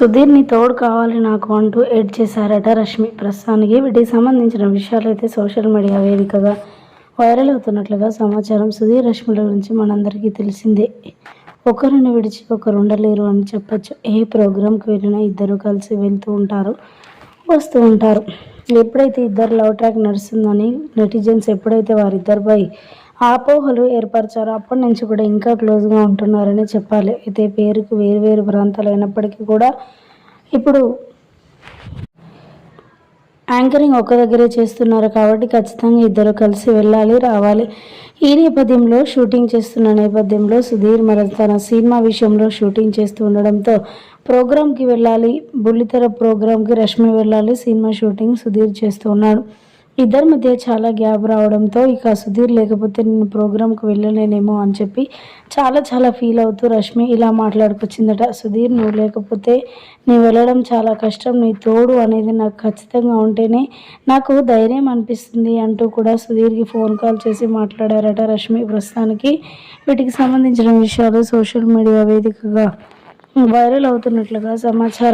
సుధీర్ని తోడు కావాలి నాకు అంటూ ఎడ్ చేశారట రష్మి. ప్రస్తుతానికి వీటికి సంబంధించిన విషయాలు అయితే సోషల్ మీడియా వేదికగా వైరల్ అవుతున్నట్లుగా సమాచారం సుధీర్ రష్మిల గురించి మనందరికీ తెలిసిందే. ఒకరిని విడిచి ఒకరు ఉండలేరు అని చెప్పచ్చు. ఏ ప్రోగ్రాంకి వెళ్ళినా ఇద్దరు కలిసి వెళ్తూ ఉంటారు వస్తూ ఉంటారు. ఎప్పుడైతే ఇద్దరు లవ్ ట్రాక్ నడుస్తుందని నెటిజన్స్ ఎప్పుడైతే వారిద్దరిపై ఆపోహలు ఏర్పరిచారు. అప్పటి నుంచి కూడా ఇంకా క్లోజ్గా ఉంటున్నారని చెప్పాలి. అయితే పేరుకు వేరు వేరు ప్రాంతాలు అయినప్పటికీ కూడా ఇప్పుడు యాంకరింగ్ ఒక్క దగ్గరే చేస్తున్నారు కాబట్టి ఖచ్చితంగా ఇద్దరు కలిసి వెళ్ళాలి రావాలి. ఈ నేపథ్యంలో షూటింగ్ చేస్తున్న నేపథ్యంలో సుధీర్ మరి తన సినిమా విషయంలో షూటింగ్ చేస్తూ ఉండడంతో ప్రోగ్రామ్కి వెళ్ళాలి బుల్లితెర ప్రోగ్రామ్కి రష్మి వెళ్ళాలి సినిమా షూటింగ్ సుధీర్ చేస్తూ ఉన్నాడు. ఇద్దరి మధ్య చాలా గ్యాప్ రావడంతో ఇక సుధీర్ లేకపోతే నేను ప్రోగ్రామ్కి వెళ్ళలేనేమో అని చెప్పి చాలా చాలా ఫీల్ అవుతూ రష్మి ఇలా మాట్లాడుకొచ్చిందట. సుధీర్ నువ్వు లేకపోతే నీ వెళ్ళడం చాలా కష్టం. నీ తోడు అనేది నాకు ఖచ్చితంగా ఉంటేనే నాకు ధైర్యం అనిపిస్తుంది అంటూ కూడా సుధీర్కి ఫోన్ కాల్ చేసి మాట్లాడారట రష్మి. ప్రస్తుతానికి వీటికి సంబంధించిన విషయాలు సోషల్ మీడియా వేదికగా వైరల్ అవుతున్నట్లుగా సమాచారం